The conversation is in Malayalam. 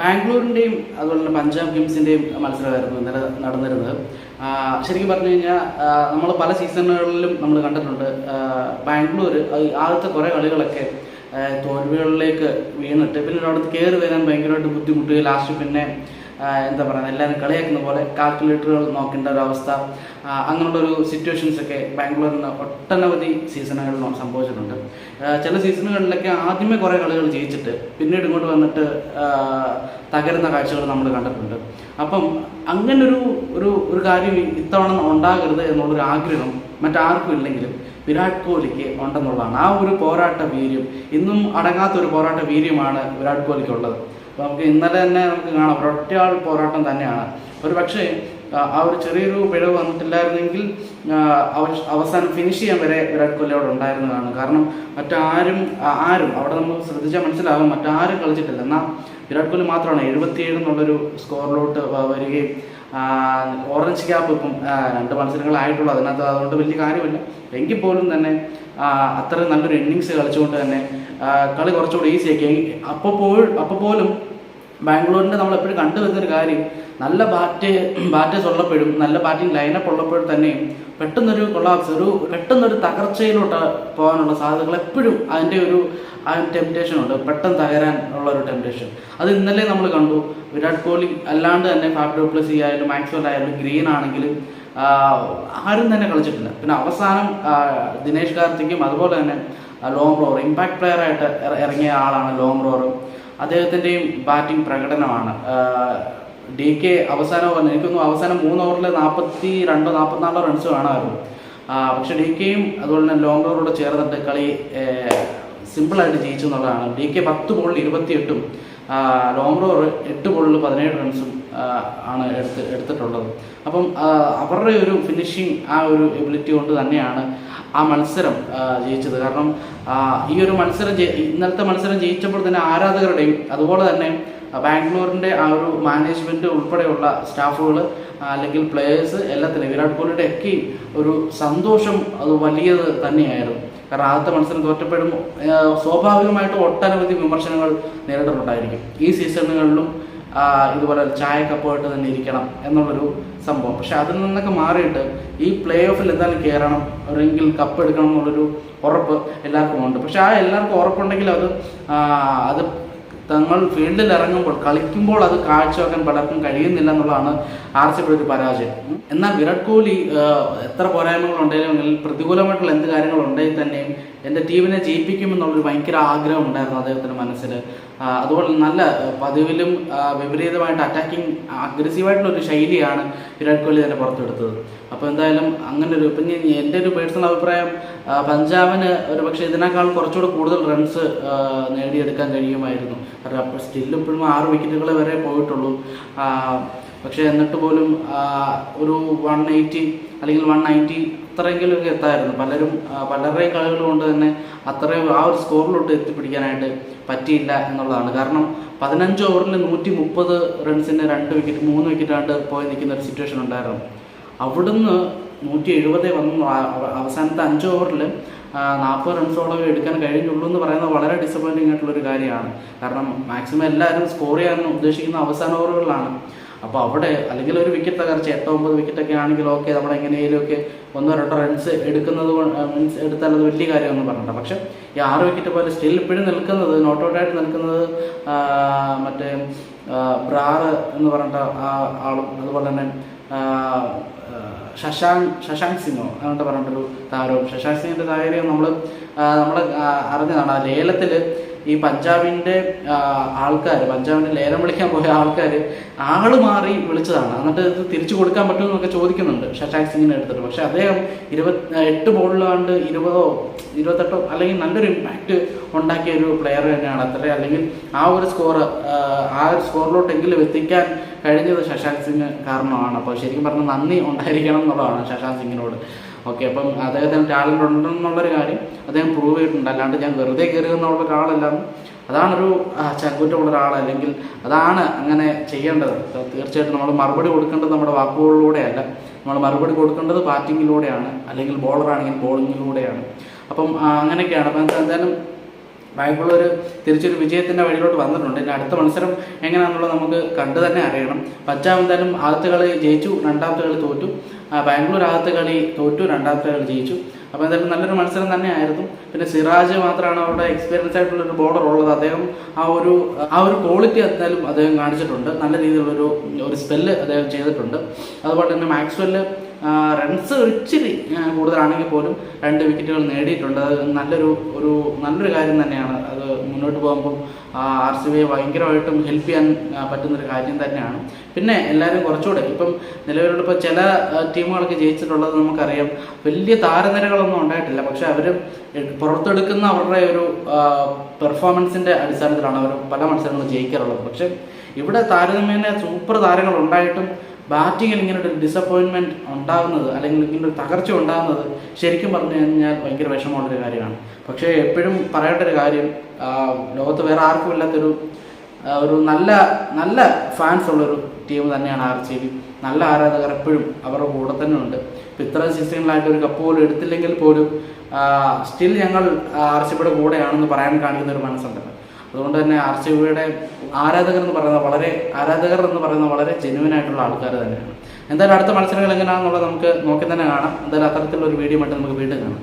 ബാംഗ്ലൂരിന്റെയും അതുപോലെ തന്നെ പഞ്ചാബ് കിങ്സിന്റെയും മത്സരമായിരുന്നു ഇന്നലെ നടന്നിരുന്നത്. ശരിക്കും പറഞ്ഞു കഴിഞ്ഞാൽ നമ്മൾ പല സീസണുകളിലും നമ്മൾ കണ്ടിട്ടുണ്ട്. ബാംഗ്ലൂർ ആദ്യത്തെ കുറേ കളികളൊക്കെ തോൽവികളിലേക്ക് വീണിട്ട് പിന്നെ അവിടെ കയറി വരാൻ ഭയങ്കരമായിട്ട് ബുദ്ധിമുട്ടുകയും ലാസ്റ്റ് പിന്നെ എന്താ പറയുക എല്ലാവരും കളിയാക്കുന്ന പോലെ കാൽക്കുലേറ്ററുകൾ നോക്കേണ്ട ഒരു അവസ്ഥ. അങ്ങനെയുള്ള ഒരു സിറ്റുവേഷൻസ് ഒക്കെ ബാംഗ്ലൂരിന് ഒട്ടനവധി സീസണുകളിൽ സംഭവിച്ചിട്ടുണ്ട്. ചില സീസണുകളിലൊക്കെ ആദ്യമേ കുറേ കളികൾ ജയിച്ചിട്ട് പിന്നീട് ഇങ്ങോട്ട് വന്നിട്ട് തകരുന്ന കാഴ്ചകൾ നമ്മൾ കണ്ടിട്ടുണ്ട്. അപ്പം അങ്ങനൊരു ഒരു ഒരു കാര്യം ഇത്തവണ ഉണ്ടാകരുത് എന്നുള്ളൊരു ആഗ്രഹം മറ്റാർക്കും ഇല്ലെങ്കിലും വിരാട് കോഹ്ലിക്ക് ഉണ്ടെന്നുള്ളതാണ്. ആ ഒരു പോരാട്ട വീര്യം ഇന്നും അടങ്ങാത്ത ഒരു പോരാട്ട വീര്യമാണ് വിരാട് കോഹ്ലിക്ക് ഉള്ളത് അപ്പോൾ നമുക്ക് ഇന്നലെ തന്നെ നമുക്ക് കാണാം. ഒരൊറ്റയാൾ പോരാട്ടം തന്നെയാണ്. ഒരു പക്ഷേ ആ, ഒരു ചെറിയൊരു പിഴവ് വന്നിട്ടില്ലായിരുന്നെങ്കിൽ അവസാനം ഫിനിഷ് ചെയ്യാൻ വരെ വിരാട് കോഹ്ലി അവിടെ ഉണ്ടായിരുന്നതാണ്. കാരണം മറ്റാരും ആരും അവിടെ നമ്മൾ ശ്രദ്ധിച്ചാൽ മനസ്സിലാകും മറ്റാരും കളിച്ചിട്ടില്ല. എന്നാൽ വിരാട് കോഹ്ലി മാത്രമാണ് എഴുപത്തിയേഴ് എന്നുള്ളൊരു സ്കോറിലോട്ട് വരികയും ഓറഞ്ച് ക്യാപ്പ് ഇപ്പം രണ്ട് മത്സരങ്ങളായിട്ടുള്ളൂ. അതിനകത്ത് അതുകൊണ്ട് വലിയ കാര്യമില്ല. എങ്കിൽ പോലും തന്നെ അത്ര നല്ലൊരു ഇന്നിങ്സ് കളിച്ചുകൊണ്ട് തന്നെ കളി കുറച്ചുകൂടി ഈസിയാക്കി അപ്പോൾ അപ്പോൾ പോലും ബാംഗ്ലൂരിന്റെ നമ്മൾ എപ്പോഴും കണ്ടുവരുന്നൊരു കാര്യം നല്ല ബാറ്റ് ബാറ്റേഴ്സ് ഉള്ളപ്പോഴും നല്ല ബാറ്റിംഗ് ലൈനപ്പ് ഉള്ളപ്പോഴും തന്നെ പെട്ടെന്നൊരു കൊളാപ്സ് ഒരു പെട്ടെന്നൊരു തകർച്ചയിലോട്ട് പോകാനുള്ള സാധ്യതകൾ എപ്പോഴും അതിന്റെ ഒരു ആ ടെംപ്റ്റേഷൻ ഉണ്ട്. പെട്ടെന്ന് തകരാൻ ഉള്ള ഒരു ടെംപ്റ്റേഷൻ അത് ഇന്നലെ നമ്മൾ കണ്ടു. വിരാട് കോഹ്ലി അല്ലാണ്ട് തന്നെ ഫാബ് ഡോപ്ലസി ആയാലും മാക്സ്വൽ ആയാലും ഗ്രീൻ ആണെങ്കിലും ആരും തന്നെ കളിച്ചിട്ടില്ല. പിന്നെ അവസാനം ദിനേഷ് കാർത്തിക്കും അതുപോലെ തന്നെ ലോങ് റോർ ഇമ്പാക്ട് പ്ലെയർ ആയിട്ട് ഇറങ്ങിയ ആളാണ് ലോങ് റോർ അദ്ദേഹത്തിന്റെയും ബാറ്റിംഗ് പ്രകടനമാണ്. ഡി കെ അവസാനം ഓവർ എനിക്കൊന്നും അവസാനം മൂന്ന് ഓവറിൽ നാൽപ്പത്തി രണ്ടോ നാൽപ്പത്തിനാലോ റൺസ് വേണമായിരുന്നു. പക്ഷെ ഡി കെയും അതുപോലെ തന്നെ ലോങ് ഓവറോട് ചേർന്നിട്ട് കളി സിമ്പിളായിട്ട് ജയിച്ചു എന്നുള്ളതാണ്. ഡി കെ പത്ത് ബോളിൽ ഇരുപത്തിയെട്ടും ലോങ് റോർ എട്ട് ബോളിൽ പതിനേഴ് റൺസും ആണ് എടുത്ത് എടുത്തിട്ടുള്ളത്. അപ്പം അവരുടെ ഒരു ഫിനിഷിങ് ആ ഒരു എബിലിറ്റി കൊണ്ട് തന്നെയാണ് ആ മത്സരം ജയിച്ചത്. കാരണം ഈ ഒരു മത്സരം ഇന്നലത്തെ മത്സരം ജയിച്ചപ്പോൾ തന്നെ ആരാധകരുടെയും അതുപോലെ തന്നെ ബാംഗ്ലൂരിന്റെ ആ ഒരു മാനേജ്മെന്റ് ഉൾപ്പെടെയുള്ള സ്റ്റാഫുകൾ അല്ലെങ്കിൽ പ്ലേയേഴ്സ് എല്ലാത്തിനും വിരാട് കോഹ്ലിയുടെ ഒക്കെയും ഒരു സന്തോഷം അത് വലിയത് തന്നെയായിരുന്നു. കാരണം ആദ്യത്തെ മത്സരം തോറ്റപ്പെടുമ്പോൾ സ്വാഭാവികമായിട്ടും ഒട്ടനവധി വിമർശനങ്ങൾ നേരിടുന്നുണ്ടായിരിക്കും. ഈ സീസണുകളിലും ഇതുപോലെ ചായ കപ്പമായിട്ട് തന്നെ ഇരിക്കണം എന്നുള്ളൊരു സംഭവം. പക്ഷെ അതിൽ നിന്നൊക്കെ മാറിയിട്ട് ഈ പ്ലേ ഓഫിൽ എന്തായാലും കയറണം അല്ലെങ്കിൽ കപ്പ് എടുക്കണം എന്നുള്ളൊരു ഉറപ്പ് എല്ലാവർക്കും ഉണ്ട്. പക്ഷെ ആ എല്ലാവർക്കും ഉറപ്പുണ്ടെങ്കിൽ അത് അത് തങ്ങൾ ഫീൽഡിൽ ഇറങ്ങുമ്പോൾ കളിക്കുമ്പോൾ അത് കാഴ്ചവെക്കാൻ പലർക്കും കഴിയുന്നില്ല എന്നുള്ളതാണ് ആർ സി ഒരു പരാജയം. എന്നാൽ വിരാട് കോഹ്ലി എത്ര പോരായ്മകൾ ഉണ്ടെങ്കിലും പ്രതികൂലമായിട്ടുള്ള എന്ത് കാര്യങ്ങൾ ഉണ്ടെങ്കിൽ തന്നെയും എന്റെ ടീമിനെ ജയിപ്പിക്കുമെന്നുള്ളൊരു ഭയങ്കര ആഗ്രഹം ഉണ്ടായിരുന്നു അദ്ദേഹത്തിന്റെ മനസ്സിൽ. അതുപോലെ നല്ല പതിവിലും വിപരീതമായിട്ട് അറ്റാക്കിംഗ് അഗ്രസീവായിട്ടുള്ളൊരു ശൈലിയാണ് വിരാട് കോഹ്ലി തന്നെ പുറത്തെടുത്തത്. അപ്പോൾ എന്തായാലും അങ്ങനെ ഒരു ഞാൻ എന്റെ ഒരു പേഴ്സണൽ അഭിപ്രായം പഞ്ചാബിന് ഒരു പക്ഷേ ഇതിനേക്കാൾ കുറച്ചുകൂടെ കൂടുതൽ റൺസ് നേടിയെടുക്കാൻ കഴിയുമായിരുന്നു. കാരണം അപ്പോൾ സ്റ്റിൽ ഇപ്പോഴും ആറ് വിക്കറ്റുകൾ വരെ പോയിട്ടുള്ളൂ. പക്ഷേ എന്നിട്ട് പോലും ഒരു വൺ എയ്റ്റി അല്ലെങ്കിൽ വൺ നയന്റി അത്രയെങ്കിലുമൊക്കെ എത്തായിരുന്നു. പലരും പലരുടെയും കളികൾ കൊണ്ട് തന്നെ അത്രയും ആ ഒരു സ്കോറിലോട്ട് എത്തിപ്പിടിക്കാനായിട്ട് പറ്റിയില്ല എന്നുള്ളതാണ്. കാരണം പതിനഞ്ച് ഓവറിൽ നൂറ്റി മുപ്പത് റൺസിന് രണ്ട് വിക്കറ്റ് മൂന്ന് വിക്കറ്റ് ആണ്ട് പോയി നിൽക്കുന്ന ഒരു സിറ്റുവേഷൻ ഉണ്ടായിരുന്നു. അവിടുന്ന് നൂറ്റി എഴുപത് വന്നു അവസാനത്തെ അഞ്ച് ഓവറിൽ നാൽപ്പത് റൺസോളം എടുക്കാൻ കഴിഞ്ഞുള്ളൂ എന്ന് പറയുന്നത് വളരെ ഡിസപ്പോയിന്റിംഗ് ആയിട്ടുള്ള ഒരു കാര്യമാണ്. കാരണം മാക്സിമം എല്ലാവരും സ്കോർ ചെയ്യാൻ ഉദ്ദേശിക്കുന്ന അവസാന ഓവറുകളിലാണ്. അപ്പോൾ അവിടെ അല്ലെങ്കിൽ ഒരു വിക്കറ്റ് തകർച്ച എട്ടോ ഒമ്പത് വിക്കറ്റ് ഒക്കെ ആണെങ്കിൽ ഓക്കെ നമ്മൾ എങ്ങനെയൊക്കെ ഒന്നോ രണ്ടോ റൺസ് എടുക്കുന്നത് മീൻസ് എടുത്താൽ അത് വലിയ കാര്യമൊന്നും പറഞ്ഞില്ല പക്ഷെ ഈ ആറ് വിക്കറ്റ് പോലെ സ്റ്റിൽ ഇപ്പോഴും നിൽക്കുന്നത് നോട്ട് ഔട്ടായിട്ട് നിൽക്കുന്നത് മറ്റേ ബ്രാറ് എന്ന് പറഞ്ഞിട്ട് ആളും അതുപോലെ തന്നെ ശശാങ്ക് ശശാങ്ക് സിംഗോ അങ്ങനത്തെ പറഞ്ഞിട്ടൊരു താരവും. ശശാങ്ക് സിംഗിന്റെ താരം നമ്മൾ നമ്മൾ അറിഞ്ഞതാണ്. ലേലത്തിൽ ഈ പഞ്ചാബിന്റെ ആൾക്കാർ പഞ്ചാബിന്റെ ലേലം വിളിക്കാൻ പോയ ആൾക്കാർ ആൾ മാറി വിളിച്ചതാണ്. എന്നിട്ട് ഇത് തിരിച്ചു കൊടുക്കാൻ പറ്റുമെന്നൊക്കെ ചോദിക്കുന്നുണ്ട്. ഷഷാക് സിംഗിനെ എടുത്തിട്ട്. പക്ഷേ അദ്ദേഹം ഇരുപത് എട്ട് ബോളിലാണ്ട് ഇരുപതോ ഇരുപത്തെട്ടോ അല്ലെങ്കിൽ നല്ലൊരു ഇമ്പാക്റ്റ് ഉണ്ടാക്കിയ ഒരു പ്ലെയർ തന്നെയാണ്. അത്ര അല്ലെങ്കിൽ ആ ഒരു സ്കോർ ആ ഒരു സ്കോറിലോട്ടെങ്കിലും എത്തിക്കാൻ കഴിഞ്ഞത് ശശാന്ത് സിംഗ് കാരണമാണ്. അപ്പോൾ ശരിക്കും പറഞ്ഞാൽ നന്ദി ഉണ്ടായിരിക്കണം എന്നുള്ളതാണ് ശശാന്ത് സിംഗിനോട്. ഓക്കെ അപ്പം അദ്ദേഹത്തിന് ടാലന്റ് ഉണ്ടെന്നുള്ളൊരു കാര്യം അദ്ദേഹം പ്രൂവ് ചെയ്തിട്ടുണ്ട്. അല്ലാണ്ട് ഞാൻ വെറുതെ കയറുക എന്നുള്ള ഒരാളല്ല. അതാണൊരു ചങ്കുറ്റമുള്ള ഒരാൾ അല്ലെങ്കിൽ അതാണ് അങ്ങനെ ചെയ്യേണ്ടത്. തീർച്ചയായിട്ടും നമ്മൾ മറുപടി കൊടുക്കേണ്ടത് നമ്മുടെ വാക്കുകളിലൂടെയല്ല. നമ്മൾ മറുപടി കൊടുക്കേണ്ടത് ബാറ്റിങ്ങിലൂടെയാണ്. അല്ലെങ്കിൽ ബോളറാണെങ്കിൽ ബോളിങ്ങിലൂടെയാണ്. അപ്പം അങ്ങനെയൊക്കെയാണ്. അപ്പം എന്തായാലും ബാംഗ്ലൂർ തിരിച്ചൊരു വിജയത്തിന്റെ വഴിയിലോട്ട് വന്നിട്ടുണ്ട്. ഇനി അടുത്ത മത്സരം എങ്ങനെയാണെന്നുള്ളത് നമുക്ക് കണ്ടു തന്നെ അറിയണം. പഞ്ചാബ് എന്തായാലും ആദ്യത്തെ കളി ജയിച്ചു രണ്ടാമത്തെ കളി തോറ്റു. ബാംഗ്ലൂർ ആദ്യത്തെ കളി തോറ്റു രണ്ടാമത്തെ കളി ജയിച്ചു. അപ്പോൾ എന്തായാലും നല്ലൊരു മത്സരം തന്നെയായിരുന്നു. പിന്നെ സിറാജ് മാത്രമാണ് അവരുടെ എക്സ്പീരിയൻസ് ആയിട്ടുള്ള ഒരു ബോളർ ഉള്ളത്. അദ്ദേഹം ആ ഒരു ആ ഒരു ക്വാളിറ്റി എന്തായാലും അദ്ദേഹം കാണിച്ചിട്ടുണ്ട്. നല്ല രീതിയിലുള്ളൊരു ഒരു സ്പെല്ല് അദ്ദേഹം ചെയ്തിട്ടുണ്ട്. അതുപോലെ തന്നെ മാക്സ്വെല്ല് റൺസ് ഇച്ചിരി കൂടുതലാണെങ്കിൽ പോലും രണ്ട് വിക്കറ്റുകൾ നേടിയിട്ടുണ്ട്. അത് നല്ലൊരു ഒരു നല്ലൊരു കാര്യം തന്നെയാണ്. അത് മുന്നോട്ട് പോകുമ്പം ആർ സി ബിയെ ഭയങ്കരമായിട്ടും ഹെൽപ്പ് ചെയ്യാൻ പറ്റുന്നൊരു കാര്യം തന്നെയാണ്. പിന്നെ എല്ലാവരും കുറച്ചുകൂടെ ഇപ്പം നിലവിലുള്ള ഇപ്പോൾ ചില ടീമുകളൊക്കെ ജയിച്ചിട്ടുള്ളത് നമുക്കറിയാം. വലിയ താരനിരകളൊന്നും ഉണ്ടായിട്ടില്ല. പക്ഷെ അവർ പുറത്തെടുക്കുന്ന അവരുടെ ഒരു പെർഫോമൻസിന്റെ അടിസ്ഥാനത്തിലാണ് അവർ പല മത്സരങ്ങളും ജയിക്കാറുള്ളത്. പക്ഷെ ഇവിടെ താരതമ്യേന സൂപ്പർ താരങ്ങൾ ഉണ്ടായിട്ടും ബാറ്റിങ്ങിൽ ഇങ്ങനെ ഒരു ഡിസപ്പോയിൻമെന്റ് ഉണ്ടാകുന്നത് അല്ലെങ്കിൽ ഇങ്ങനെ ഒരു തകർച്ച ഉണ്ടാകുന്നത് ശരിക്കും പറഞ്ഞു കഴിഞ്ഞാൽ ഭയങ്കര വിഷമമുള്ളൊരു കാര്യമാണ്. പക്ഷേ എപ്പോഴും പറയേണ്ട ഒരു കാര്യം ലോകത്ത് വേറെ ആർക്കും ഇല്ലാത്തൊരു ഒരു നല്ല നല്ല ഫാൻസ് ഉള്ളൊരു ടീം തന്നെയാണ് ആർ സി ബി. നല്ല ആരാധകർ എപ്പോഴും അവരുടെ കൂടെ തന്നെ ഉണ്ട്. ഇപ്പം ഇത്രയും സീസണിലായിട്ട് ഒരു കപ്പ് പോലും എടുത്തില്ലെങ്കിൽ പോലും സ്റ്റിൽ ഞങ്ങൾ ആർ സി ബിയുടെ കൂടെയാണെന്ന് പറയാൻ കാണിക്കുന്ന ഒരു മനസ്സുണ്ടല്ലോ അതുകൊണ്ട് തന്നെ ആർ സി ബിയുടെ ആരാധകർ എന്ന് പറയുന്ന വളരെ ആരാധകർ എന്ന് പറയുന്ന വളരെ ജെന്യൂൻ ആയിട്ടുള്ള ആൾക്കാർ തന്നെയാണ്. എന്തായാലും അടുത്ത മത്സരങ്ങൾ എങ്ങനെയാണെന്നുള്ളത് നമുക്ക് നോക്കി തന്നെ കാണാം. എന്തായാലും അത്തരത്തിലുള്ള ഒരു വീഡിയോ ആയിട്ട് നമുക്ക് വീണ്ടും കാണാം.